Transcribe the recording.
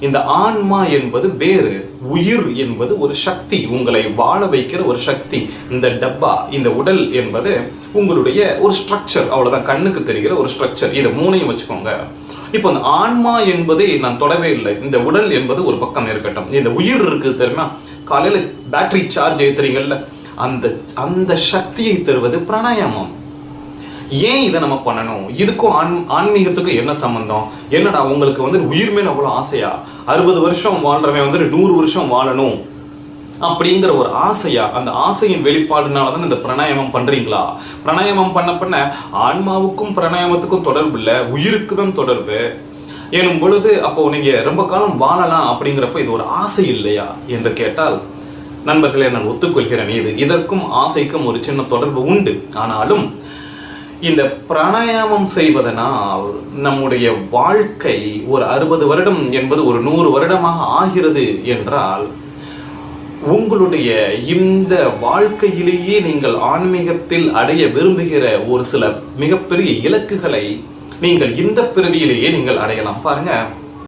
இந்த ஆன்மா என்பது வேறு உயிர் என்பது ஒரு சக்தி உங்களை வாழ வைக்கிற ஒரு சக்தி. இந்த டப்பா இந்த உடல் என்பது உங்களுடைய ஒரு ஸ்ட்ரக்சர் அவ்வளோதான் கண்ணுக்கு தெரிகிற ஒரு ஸ்ட்ரக்சர் இதை மூணையும் வச்சுக்கோங்க. இப்போ இந்த ஆன்மா என்பதை நான் தொடவே இல்லை. இந்த உடல் என்பது ஒரு பக்கம் இருக்கட்டும். இந்த உயிர் இருக்குது தெரியுமா? காலையில் பேட்டரி சார்ஜ் ஏற்றுறீங்கல்ல அந்த அந்த சக்தியை தருவது பிராணாயாமம். ஏன் இதை நம்ம பண்ணணும்? இதுக்கும் ஆன் ஆன்மீகத்துக்கும் என்ன சம்பந்தம்? என்னடா உங்களுக்கு வந்து உயிர் மேல அவ்வளோ ஆசையா? அறுபது வருஷம் வாழ்றவன் வந்து நூறு வருஷம் வாழணும் அப்படிங்கிற ஒரு ஆசையா? அந்த ஆசையின் வெளிப்பாடுனால தான் இந்த பிராணாயாமம் பண்றீங்களா? பிரணாயாமம் பண்ண பண்ண ஆன்மாவுக்கும் பிராணாயாமத்துக்கும் தொடர்பு இல்லை உயிருக்கு தான் தொடர்பு. எனும் பொழுது அப்போ நீங்க ரொம்ப காலம் வாழலாம் அப்படிங்கிறப்ப இது ஒரு ஆசை இல்லையா? என்று கேட்டால் நண்பர்களே நான் ஒத்துக்கொள்கிறேன். இது இதற்கும் ஆசைக்கும் ஒரு சின்ன தொடர்பு உண்டு. ஆனாலும் இந்த பிராணாயாமம் செய்வதனால் நம்முடைய வாழ்க்கை ஒரு அறுபது வருடம் என்பது ஒரு நூறு வருடமாக ஆகிறது என்றால் உங்களுடைய இந்த வாழ்க்கையிலேயே நீங்கள் ஆன்மீகத்தில் அடைய விரும்புகிற ஒரு சில மிகப்பெரிய இலக்குகளை நீங்கள் இந்த பிறவியிலேயே நீங்கள் அடையலாம். பாருங்கள்